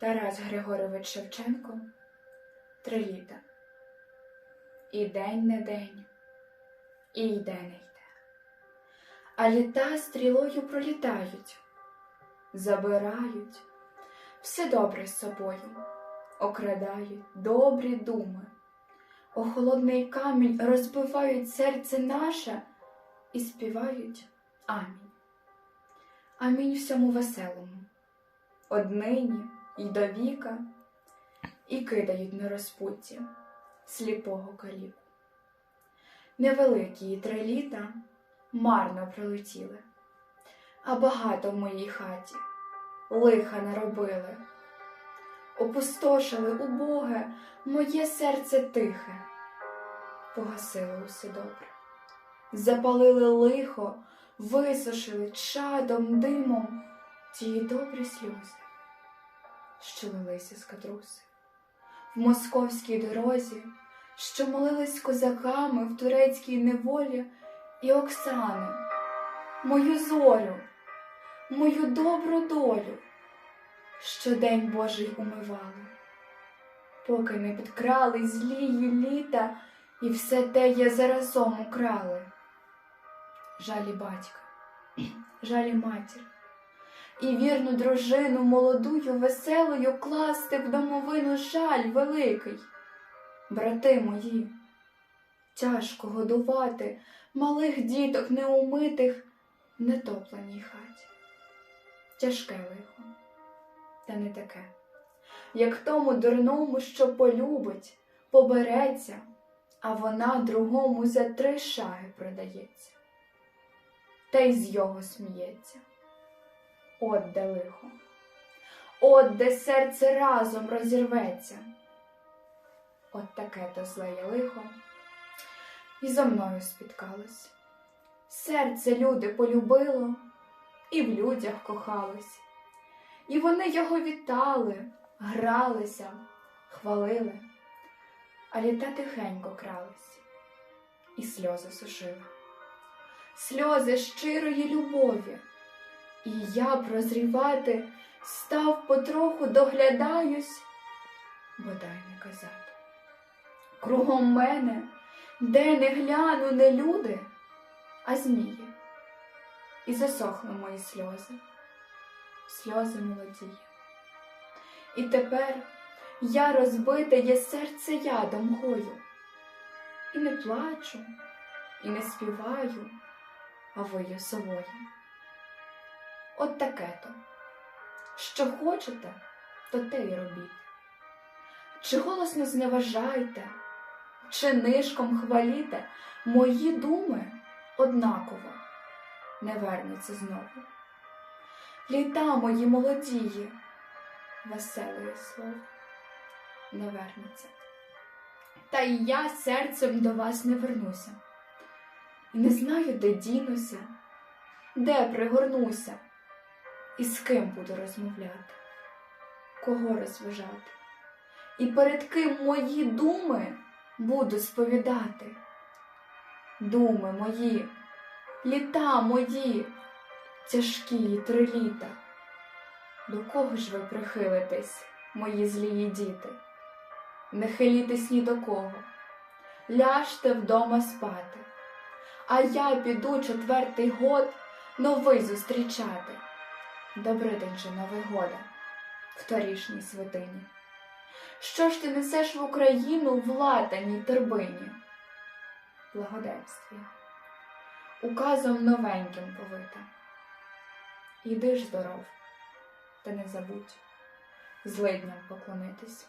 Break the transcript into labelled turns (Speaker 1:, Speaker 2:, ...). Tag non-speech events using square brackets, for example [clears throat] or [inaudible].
Speaker 1: Тарас Григорович Шевченко Три літа. І день не день, і йде не йде. А літа стрілою пролітають, забирають все добре з собою, окрадають добрі думи, о холодний камінь розбивають серце наше і співають Амінь. Амінь всьому веселому, однині й до віка, і кидають на розпутті сліпого каліку. Невеликі три літа марно пролетіли, а багато в моїй хаті лиха наробили. Опустошили убоге моє серце тихе, погасили усе добре, запалили лихо, висушили чадом, димом ті добрі сльози, що лилися з катруси. В московській дорозі, що молились козаками в турецькій неволі і Оксани, мою зорю, мою добру долю, що день Божий умивали, поки не підкрали злії літа і все те я заразом украли. Жалі батька, [clears throat] жалі матір, і вірну дружину молодую, веселою класти в домовину жаль великий. Брати мої, тяжко годувати малих діток неумитих нетопленій хаті. Тяжке лихо, та не таке, як тому дурному, що полюбить, побереться, а вона другому за три шаги продається, та й з його сміється. От де лихо, от де серце разом розірветься. От таке то злеє лихо, і зо мною спіткалось. Серце люди полюбило і в людях кохалось, і вони його вітали, гралися, хвалили, а літа тихенько крались, і сльози сушили, сльози щирої любові. І я прозрівати став потроху доглядаюсь, бодай не казати. Кругом мене, де не гляну, не люди, а змії. І засохли мої сльози, сльози молодії. І тепер я розбите є серце ядом гою, і не плачу, і не співаю, а вию совою. От таке то. Що хочете, то те й робіть. Чи голосно зневажайте, чи нишком хваліте, мої думи однаково не вернуться знову. Літа мої молодії, веселе слово не вернеться. Та й я серцем до вас не вернуся, і не знаю, де дінуся, де пригорнуся. І з ким буду розмовляти, кого розважати, і перед ким мої думи буду сповідати. Думи мої, літа мої, тяжкі три літа. До кого ж ви прихилитесь, мої злії діти? Не хилітесь ні до кого, ляжте вдома спати, а я піду четвертий год новий зустрічати. Добрий день же Новий года в торішній святині. Що ж ти несеш в Україну в латаній торбині? Благоденствія, указом новеньким повита. Іди ж здоров, та не забудь злидням поклонитись.